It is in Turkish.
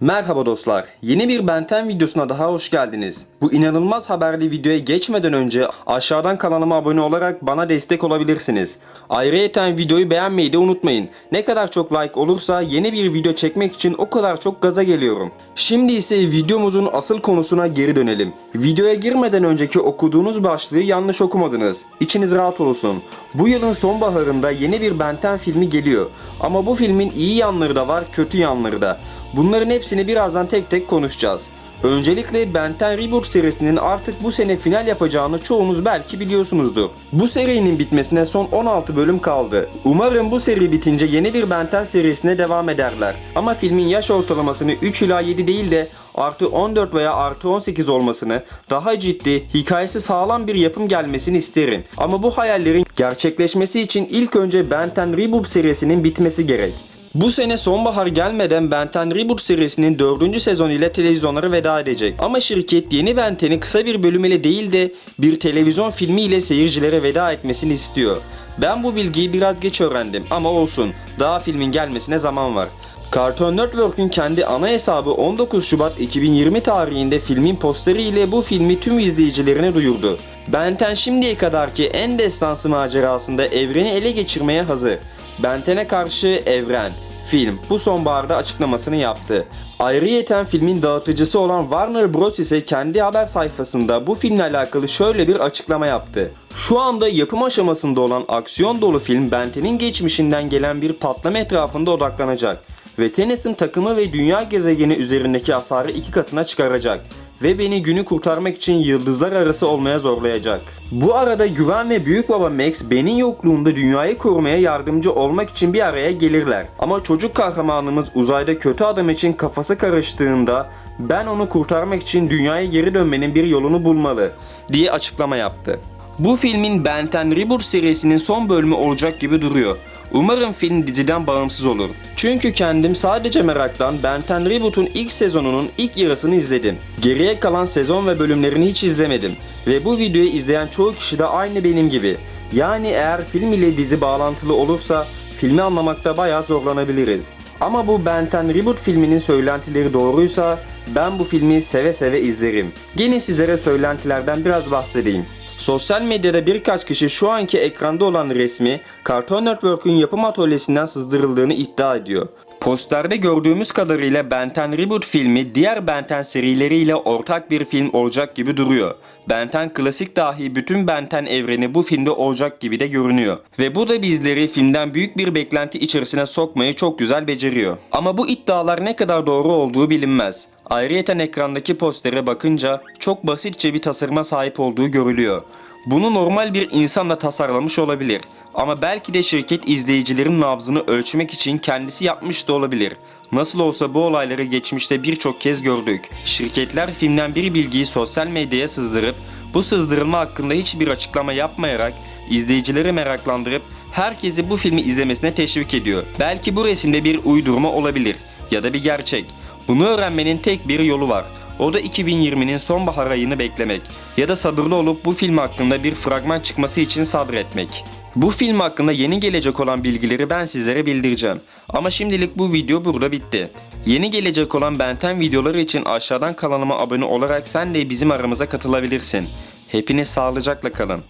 Merhaba dostlar. Yeni bir Benten videosuna daha hoş geldiniz. Bu inanılmaz haberli videoya geçmeden önce aşağıdan kanalıma abone olarak bana destek olabilirsiniz. Ayrıca videoyu beğenmeyi de unutmayın. Ne kadar çok like olursa yeni bir video çekmek için o kadar çok gaza geliyorum. Şimdi ise videomuzun asıl konusuna geri dönelim. Videoya girmeden önceki okuduğunuz başlığı yanlış okumadınız. İçiniz rahat olsun. Bu yılın sonbaharında yeni bir Benten filmi geliyor. Ama bu filmin iyi yanları da var, kötü yanları da. Bunların hepsini birazdan tek tek konuşacağız. Öncelikle Benten Reboot serisinin artık bu sene final yapacağını çoğunuz belki biliyorsunuzdur. Bu serinin bitmesine son 16 bölüm kaldı. Umarım bu seri bitince yeni bir Benten serisine devam ederler. Ama filmin yaş ortalamasını 3 ila 7 değil de artı 14 veya artı 18 olmasını, daha ciddi, hikayesi sağlam bir yapım gelmesini isterim. Ama bu hayallerin gerçekleşmesi için ilk önce Benten Reboot serisinin bitmesi gerek. Bu sene sonbahar gelmeden Benten Reboot serisinin 4. sezon ile televizyonlara veda edecek. Ama şirket yeni Benten'i kısa bir bölüm ile değil de bir televizyon filmi ile seyircilere veda etmesini istiyor. Ben bu bilgiyi biraz geç öğrendim ama olsun. Daha filmin gelmesine zaman var. Cartoon Network'ün kendi ana hesabı 19 Şubat 2020 tarihinde filmin posteri ile bu filmi tüm izleyicilerine duyurdu. Benten şimdiye kadarki en destansı macerasında evreni ele geçirmeye hazır. Benten'e karşı evren, film bu sonbaharda açıklamasını yaptı. Ayrıyeten filmin dağıtıcısı olan Warner Bros ise kendi haber sayfasında bu filmle alakalı şöyle bir açıklama yaptı. Şu anda yapım aşamasında olan aksiyon dolu film Benten'in geçmişinden gelen bir patlama etrafında odaklanacak ve Tennis'in takımı ve dünya gezegeni üzerindeki hasarı iki katına çıkaracak ve beni günü kurtarmak için yıldızlar arası olmaya zorlayacak. Bu arada Güven ve Büyük Baba Max Ben'in yokluğunda dünyayı korumaya yardımcı olmak için bir araya gelirler. Ama çocuk kahramanımız uzayda kötü adam için kafası karıştığında ben onu kurtarmak için dünyaya geri dönmenin bir yolunu bulmalı diye açıklama yaptı. Bu filmin Benten Reboot serisinin son bölümü olacak gibi duruyor. Umarım film diziden bağımsız olur. Çünkü kendim sadece meraktan Benten Reboot'un ilk sezonunun ilk yarısını izledim. Geriye kalan sezon ve bölümlerini hiç izlemedim. Ve bu videoyu izleyen çoğu kişi de aynı benim gibi. Yani eğer film ile dizi bağlantılı olursa filmi anlamakta bayağı zorlanabiliriz. Ama bu Benten Reboot filminin söylentileri doğruysa ben bu filmi seve seve izlerim. Yine sizlere söylentilerden biraz bahsedeyim. Sosyal medyada birkaç kişi şu anki ekranda olan resmi Cartoon Network'ün yapım atölyesinden sızdırıldığını iddia ediyor. Posterde gördüğümüz kadarıyla Benten Reboot filmi diğer Benten serileriyle ortak bir film olacak gibi duruyor. Benten klasik dahi bütün Benten evreni bu filmde olacak gibi de görünüyor. Ve bu da bizleri filmden büyük bir beklenti içerisine sokmayı çok güzel beceriyor. Ama bu iddialar ne kadar doğru olduğu bilinmez. Ayrıyeten ekrandaki postere bakınca çok basitçe bir tasarıma sahip olduğu görülüyor. Bunu normal bir insanla tasarlamış olabilir. Ama belki de şirket izleyicilerin nabzını ölçmek için kendisi yapmış da olabilir. Nasıl olsa bu olayları geçmişte birçok kez gördük. Şirketler filmden bir bilgiyi sosyal medyaya sızdırıp bu sızdırılma hakkında hiçbir açıklama yapmayarak izleyicileri meraklandırıp herkesi bu filmi izlemesine teşvik ediyor. Belki bu resimde bir uydurma olabilir ya da bir gerçek. Bunu öğrenmenin tek bir yolu var. O da 2020'nin sonbahar ayını beklemek ya da sabırlı olup bu film hakkında bir fragman çıkması için sabretmek. Bu film hakkında yeni gelecek olan bilgileri ben sizlere bildireceğim. Ama şimdilik bu video burada bitti. Yeni gelecek olan Benten videoları için aşağıdan kanalıma abone olarak sen de bizim aramıza katılabilirsin. Hepiniz sağlıcakla kalın.